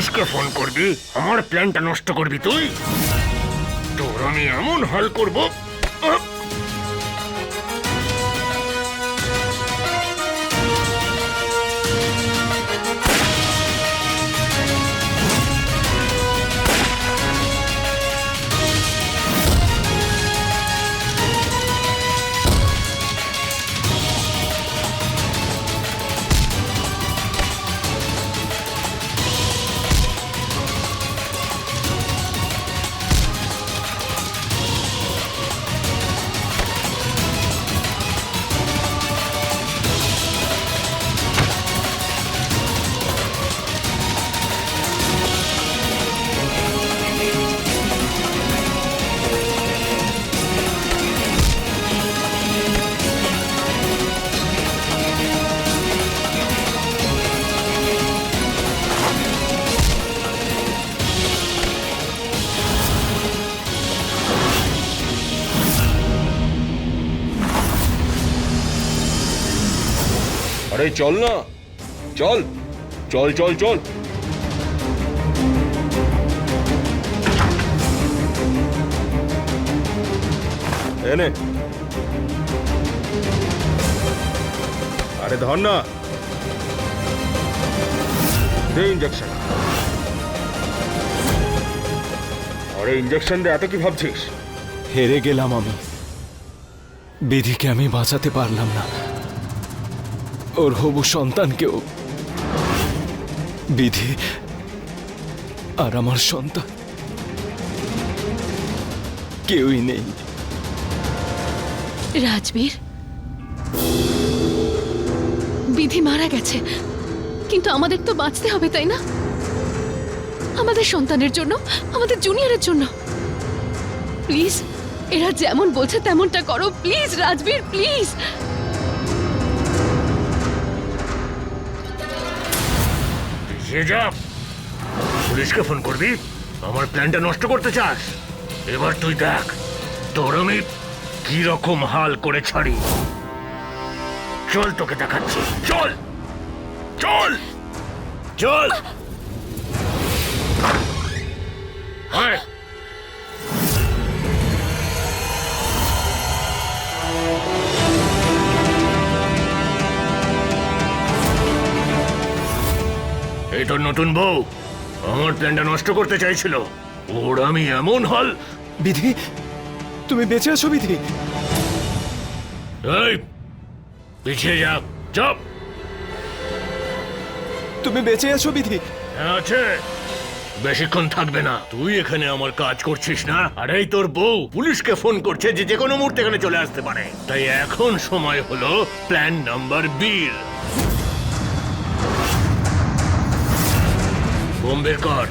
পুলিশকে ফোন করবি আমার প্ল্যানটা নষ্ট করবি তুই? তোর আমি এমন হাল করব আরে চল না। চল চল চল চল। এনে আরে ধর না। দে ইঞ্জেকশন আরে ইঞ্জেকশন দে, এত কি ভাবছিস? হেরে গেলাম আমি। বিধিকে আমি বাঁচাতে পারলাম না। ওর হবু সন্তানকেও। বিধি আর আমার সন্তান। কেউই নেই। রাজবীর? বিধি মারা গেছে। কিন্তু আমাদের তো বাঁচতে হবে, তাই না? আমাদের সন্তানের জন্য, আমাদের জুনিয়রের জন্য। প্লিজ, এরা যেমন বলছে তেমনটা করো। Please, Rajbir, please. পিছিয়ে যা। পুলিশকে ফোন করবি? আমার প্ল্যানটা নষ্ট করতে চাস। এবার তুই দেখ তোর আমি কি রকম হাল করে ছাড়ি। চল তোকে দেখাচ্ছি। চল! চল! চল! আয়। তোর নতুন বউ। আমার প্ল্যানটা নষ্ট করতে চাইছিল। ওর আমি এমন হল বিধি তুমি বেঁচে আছো বিধি? এই পিছিয়ে যা চপ। তুমি বেঁচে আছো বিধি? আছে। বেশিক্ষণ থাকবে না। তুই এখানে আমার কাজ করছিস না? আর এই তোর বউ পুলিশকে ফোন করছে যে যে কোনো মুহূর্তে এখানে চলে আসতে পারে। তাই এখন সময় হলো প্ল্যান নাম্বার বির। বোম বের কর।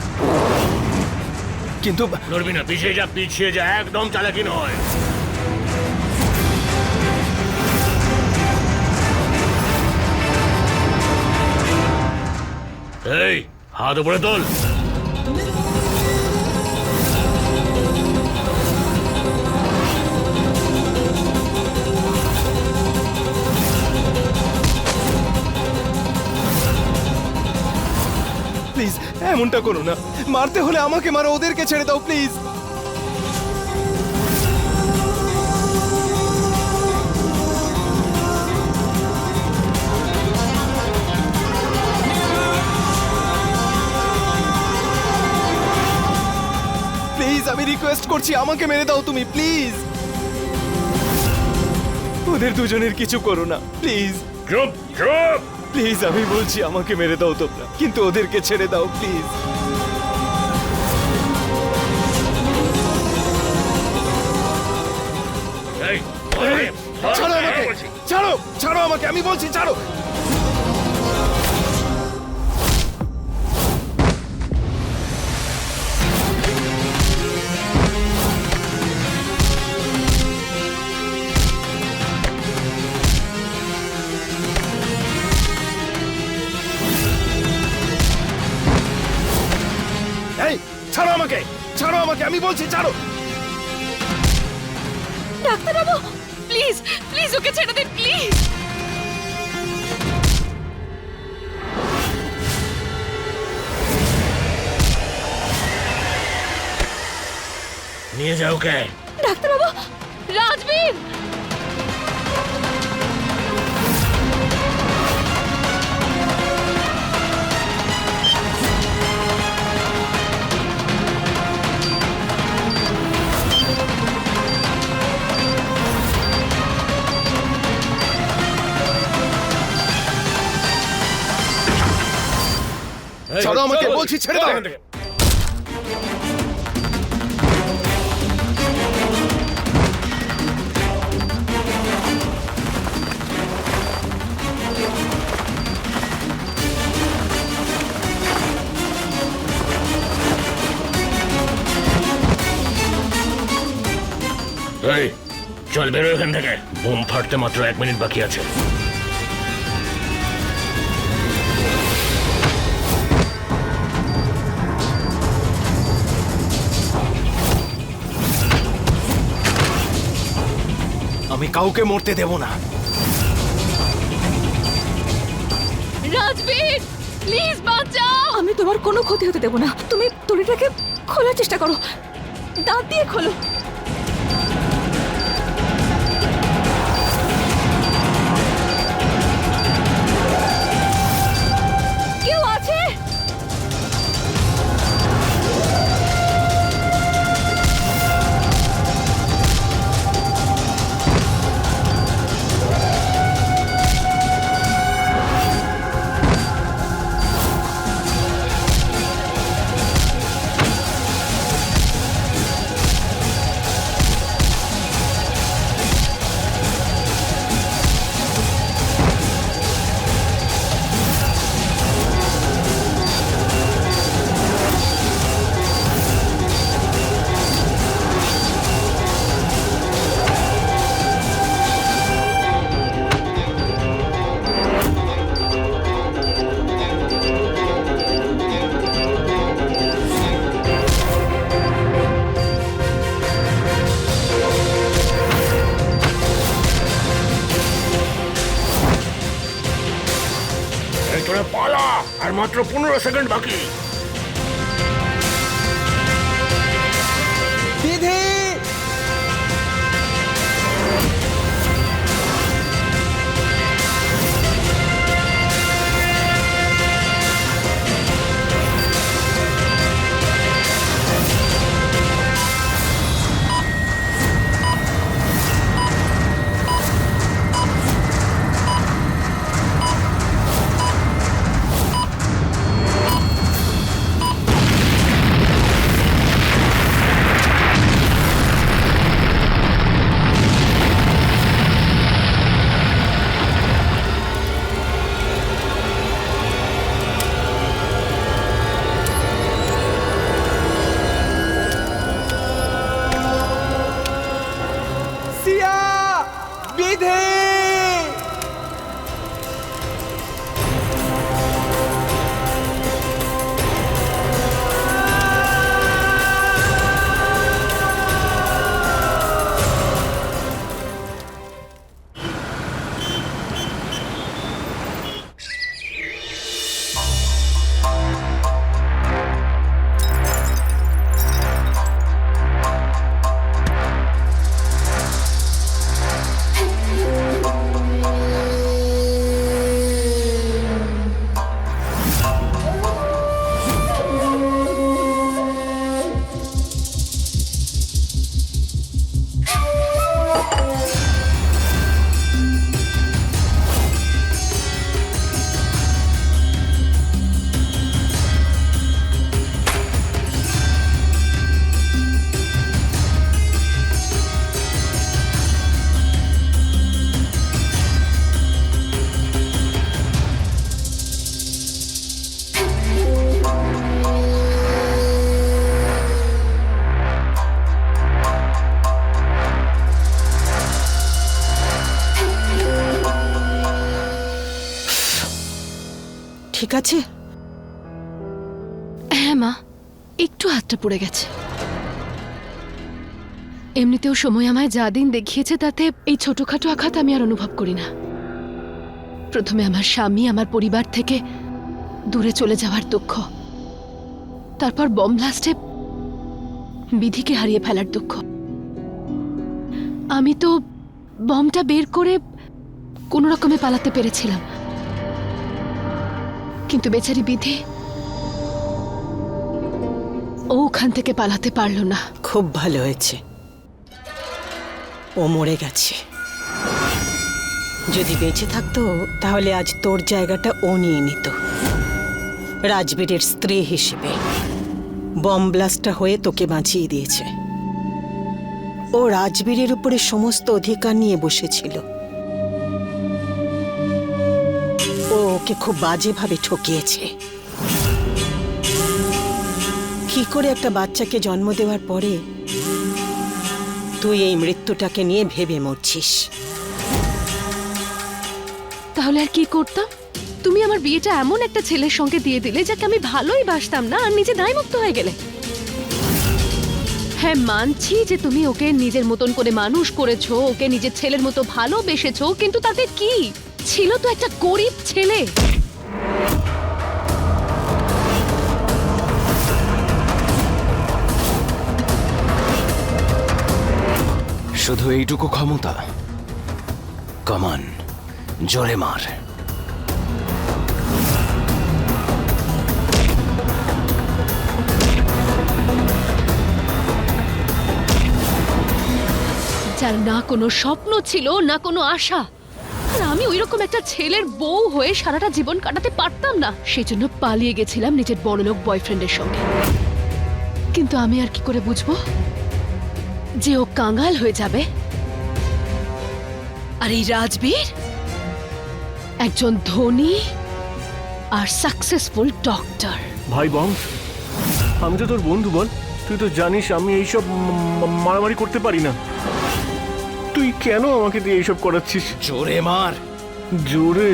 কিন্তু নড়বি না পিছিয়ে যা পিছিয়ে যা একদম চালাকি নয়। এই হাত উপরে তোল। এমনটা করো না। মারতে হলে আমাকে মারো, ওদেরকে ছেড়ে দাও, প্লিজ। প্লিজ, আমি রিকোয়েস্ট করছি, আমাকে মেরে দাও তুমি, প্লিজ। ওদের দুজনের কিছু করো না, প্লিজ। চুপ চুপ। প্লিজ আমি বলছি আমাকে মেরে দাও তোমরা কিন্তু ওদেরকে ছেড়ে দাও প্লিজ ছাড়ো আমাকে বলছি। ছাড়ো ছাড়ো আমাকে আমি বলছি ছাড়ো ছাড়ো আমাকে ছাড়ো আমাকে আমি বলছি ছাড়ো। ডাক্তারবাবু প্লিজ প্লিজ ওকে ছেড়ে দিন প্লিজ নিয়ে যাও কে ডাক্তারবাবু রাজবীর! ছাড়ো আমাকে বলছি ছেড়ে দাও। চল বেরো এখান থেকে। বোম ফাটতে মাত্র এক মিনিট বাকি আছে। আমি কাউকে মরতে দেব না। রাজবীর প্লিজ বাঁচাও। আমি তোমার কোনো ক্ষতি হতে দেব না। তুমি তুলিটাকে খোলার চেষ্টা করো। দাঁত দিয়ে খোলো। তোরা পালা আর মাত্র পনেরো সেকেন্ড বাকি। ঠিক আছে? হ্যাঁ মা। একটু হাতটা পড়ে গেছে। এমনিতেও সময় আমায় যা দিন দেখিয়েছে, তাতে এই ছোটখাটো আঘাত আমি আর অনুভব করি না। প্রথমে আমার স্বামী আমার পরিবার থেকে দূরে চলে যাওয়ার দুঃখ। তারপর বম ব্লাস্টে বিধিকে হারিয়ে ফেলার দুঃখ। আমি তো বমটা বের করে কোনো রকমে পালাতে পেরেছিলাম। কিন্তু বেচারি বিধি ও ওখান থেকে পালাতে পারল না। খুব ভালো হয়েছে। ও মরে গেছে। যদি বেঁচে থাকতো, তাহলে আজ তোর জায়গাটা ও নিয়ে নিত। রাজবীরের স্ত্রী হিসেবে। বম ব্লাস্টটা হয়ে তোকে বাঁচিয়ে দিয়েছে। ও রাজবীরের উপরে সমস্ত অধিকার নিয়ে বসেছিল। ওকে খুব বাজেভাবে ঠকিয়েছে। কি করে একটা বাচ্চাকে জন্ম দেওয়ার পরে তুই এই মৃত্যুটাকে নিয়ে ভেবে মরছিস? তাহলে আর কি করতাম? তুমি আমার বিয়েটা এমন একটা ছেলের সঙ্গে দিয়ে দিলে যাকে আমি ভালোই বাসতাম না, আর নিজে দায়মুক্ত হয়ে গেলে। হ্যাঁ মানছি যে তুমি ওকে নিজের মতন করে মানুষ করেছ, ওকে নিজের ছেলের মতো ভালোবেসেছো, কিন্তু তাতে কি? ছিল তো একটা গরিব ছেলে। শুধু এইটুকু ক্ষমতা। কমান জোরে মার। যার না কোনো স্বপ্ন ছিল না কোনো আশা। আর আমি ওইরকম একটা ছেলের বউ হয়ে সারাটা জীবন কাটাতে পারতাম না। পালিয়ে গেছিলাম নিজের বড়লোক বয়ফ্রেন্ডের সঙ্গে। কিন্তু আমি আর কি করে বুঝব? যে ও কাঙ্গাল হয়ে যাবে। আর এই রাজবীর? একজন ধনী আর সাকসেসফুল ডক্টর ভাই বংশ, আমি তো তোর বন্ধু বল। তুই তো জানিস আমি এইসব মারামারি করতে পারি না। তুই কেন আমাকে দিয়ে এইসব করাচ্ছিস? জোরে মার। জোরে?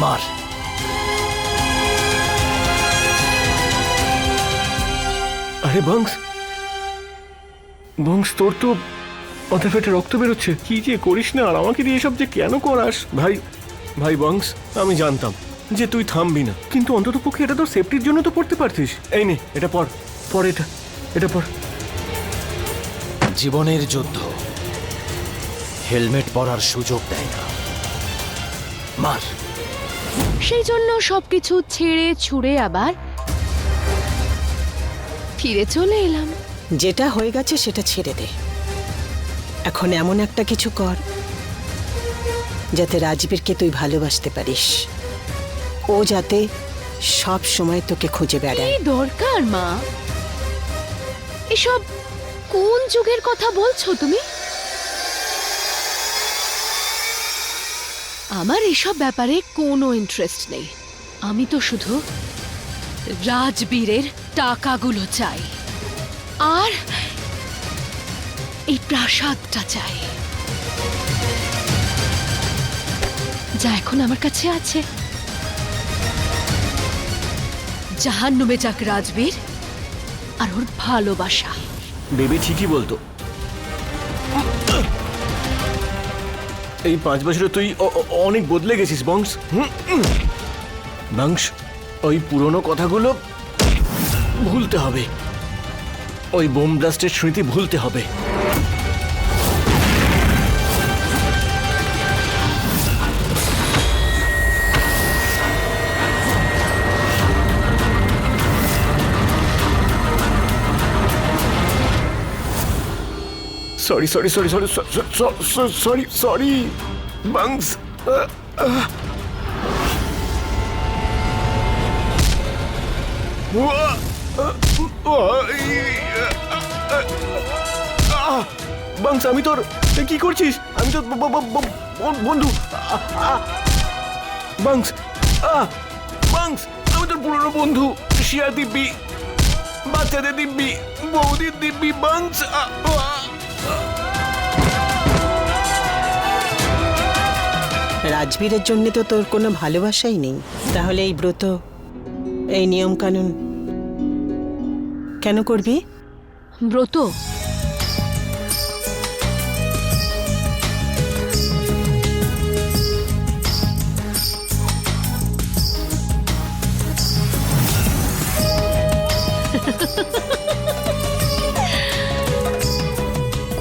মার। আরে বংশ। বংশ তোর তো মাথা ফেটে রক্ত বেরোচ্ছে। কি যে করিস না আর আমাকে দিয়ে এসব যে কেন করাস? ভাই ভাই বংশ আমি জানতাম। যে তুই থামবি না। কিন্তু অন্তত পক্ষে এটা তোর সেফটির জন্য তো পড়তে পারতিস এই নে এটা পর পর এটা এটা পর। জীবনের যুদ্ধ। হেলমেট পরার সুযোগ দেয় না। মার। সেই জন্য সবকিছু ছেড়ে ছুড়ে আবার ফিরে চলে এলাম। যেটা হয়ে গেছে সেটা ছেড়ে দে। এখন এমন একটা কিছু কর যাতে রাজবীরকে তুই ভালোবাসতে পারিস। ও যাতে সব সময় তোকে খুঁজে বেড়ায়। দরকার, মা? এসব কোন যুগের কথা বলছো তুমি? আমার এসব ব্যাপারে কোনো ইন্টারেস্ট নেই। আমি তো শুধু রাজবীরের টাকাগুলো চাই। আর এই প্রাসাদটা চাই। যা এখন আমার কাছে আছে। জাহান্নুমে যাক রাজবীর আর ওর ভালোবাসা। বেবি, ঠিকই বলতো। এই পাঁচ বছরে তুই অনেক বদলে গেছিস, বংশ। বংশ, ওই পুরনো কথাগুলো ভুলতে হবে। ওই বোম ব্লাস্টের স্মৃতি ভুলতে হবে। Sorry sorry sorry sorry sorry sorry বাংস বাংস আমি তোর কি করছিস? আমি তো বন্ধু। বাংস বাংস আমি তোর পুরনো বন্ধু শিয়া দিব্যি, বাচ্চাদের দিব্যি, বৌদির দিব্যি বাংস রাজবীরের জন্য তো তোর কোনো ভালোবাসাই নেই। তাহলে এই ব্রত এই নিয়ম কানুন কেন করবি? ব্রত?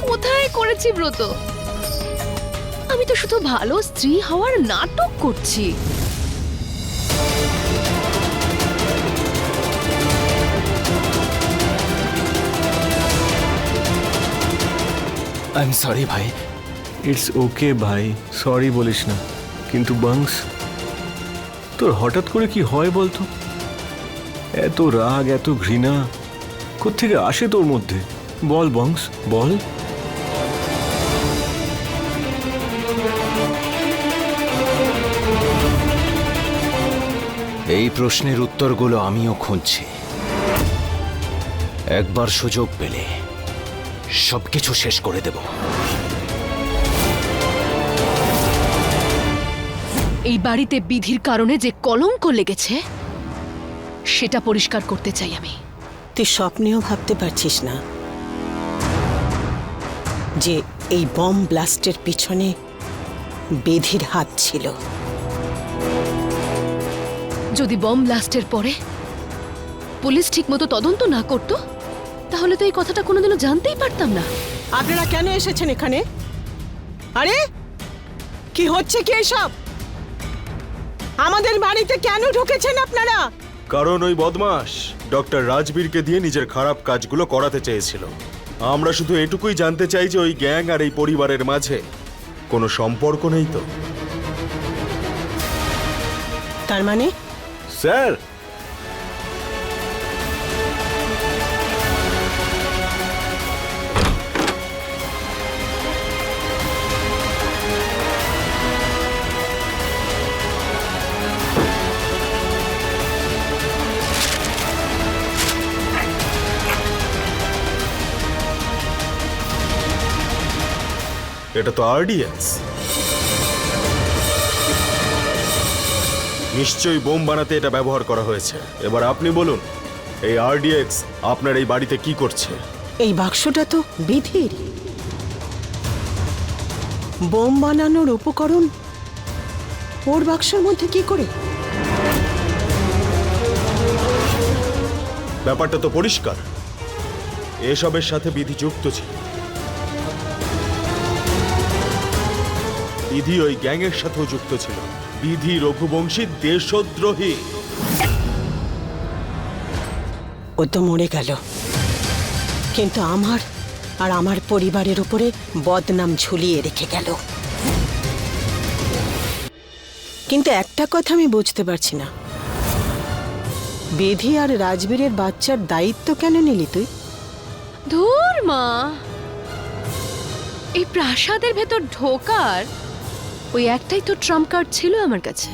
কোথায় করেছি ব্রত? শুধু ভালো স্ত্রী হওয়ার নাটক করছি। আই এম সরি ভাই। ইটস ওকে ভাই। সরি বলিস না। কিন্তু বাংস তোর হঠাৎ করে কি হয় বলতো? এত রাগ এত ঘৃণা কোত্থেকে আসে তোর মধ্যে? বল বংশ বল। এই প্রশ্নের উত্তরগুলো আমিও খুঁজছি। একবার সুযোগ পেলে সবকিছু শেষ করে দেব। এই বাড়িতে বিধির কারণে যে কলঙ্ক লেগেছে সেটা পরিষ্কার করতে চাই আমি। তুই স্বপ্নেও ভাবতে পারছিস না যে এই বম ব্লাস্টের পিছনে বেধির হাত ছিল। যদি বম ব্লাস্টের পরে পুলিশ ঠিকমতো তদন্ত না করত তাহলে তো এই কথাটা কোনোদিনও জানতেই পারতাম না। আপনারা কেন এসেছেন এখানে? আরে কি হচ্ছে কি এসব? আমাদের বাড়িতে কেন ঢুকেছেন আপনারা? কারণ ওই বদমাস ডক্টর রাজবীরকে দিয়ে নিজের খারাপ কাজগুলো করাতে চেয়েছিল। আমরা শুধু এটুকুই জানতে চাই যে ওই গ্যাং আর এই পরিবারের মাঝে কোনো সম্পর্ক নেই তো। তার মানে? স্যার। এটা তো আরডিএক্স নিশ্চয়ই বোম বানাতে এটা ব্যবহার করা হয়েছে। এবার আপনি বলুন এই আরডিএক্স আপনার এই বাড়িতে কি করছে? এই বাক্সটা তো বিধির। বোম বানানোর উপকরণ? ওর বাক্সের মধ্যে কি করে? ব্যাপারটা তো পরিষ্কার। এসবের সাথে বিধি যুক্ত ছিল। বিধি ওই গ্যাংয়ের সাথেও যুক্ত ছিল। বিধি রঘুবংশী দেশদ্রোহী। ও তো মরে গেল। কিন্তু আমার আর আমার পরিবারের উপরে বদনাম ঝুলিয়ে রেখে গেল। কিন্তু একটা কথা আমি বুঝতে পারছি না। বেধি আর রাজবীরের বাচ্চার দায়িত্ব কেন নিলি তুই? ধুর মা! এই প্রাসাদের ভেতর ঢোকার ওই একটাই তো ট্রাম্প কার্ড ছিল আমার কাছে।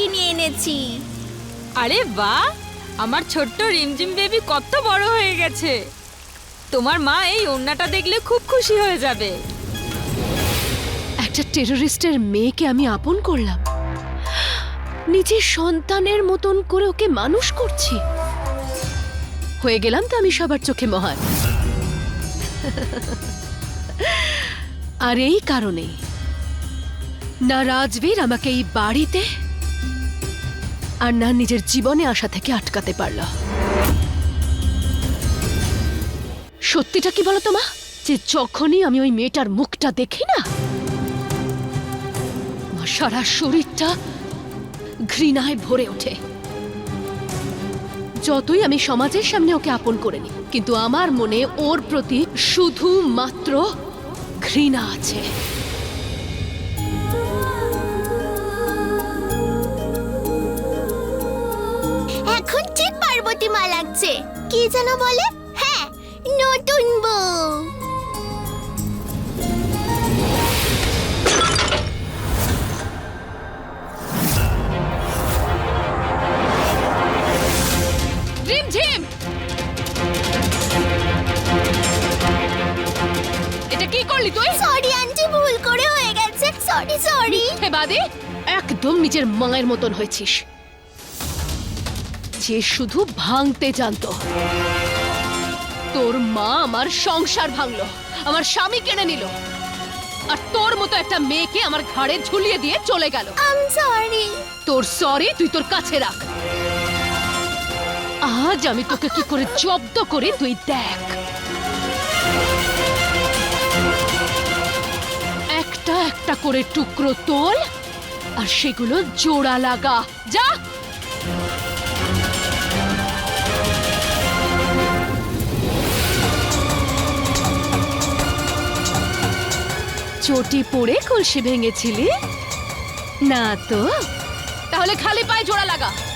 কিনে এনেছি। আরে বাহ! আমার ছোট্ট রিমঝিম বেবি কত বড় হয়ে গেছে। তোমার মা এই ওড়নাটা দেখলে খুব খুশি হয়ে যাবে। একটা টেররিস্টের মেয়েকে আমি আপন করলাম। নিজের সন্তানের মতন করে ওকে মানুষ করছি। হয়ে গেলাম তো আমি সবার চোখে মহান। আর এই কারণে না রাজবীর আমাকে এই বাড়িতে আর না নিজের জীবনে আসা থেকে আটকাতে পারল। সত্যিটা কি বলো তো মা? যে যখনই আমি ওই মেয়েটার মুখটা দেখি না সারা শরীরটা ঘৃণায় ভরে ওঠে। যতই আমি সমাজের সামনে ওকে আপন করে নিই, কিন্তু আমার মনে ওর প্রতি শুধু মাত্র ঘৃণা আছে। পার্বতী মা লাগছে। কি যেন বলে? হ্যাঁ নতুন বউ। এটা কি করলি তুই? সরি আন্টি ভুল করে হয়ে গেছে। সরি সরি হে বাদে একদম নিজের মায়ের মতন হয়েছিস। যে শুধু ভাঙতে জানতো। তোর মা আমার সংসার ভাঙলো আমার স্বামী কেড়ে নিল আর তোর মতো একটা মেয়েকে আমার ঘাড়ে ঝুলিয়ে দিয়ে চলে গেল। সরি তোর সরি তুই তোর কাছে রাখ। আজ আমি তোকে কি করে জব্দ করি তুই দেখ। একটা একটা করে টুকরো তোল আর সেগুলো জোড়া লাগা। যা! চটি পড়ে কলসি ভেঙেছিলি? না তো। তাহলে খালি পায়ে জোড়া লাগা।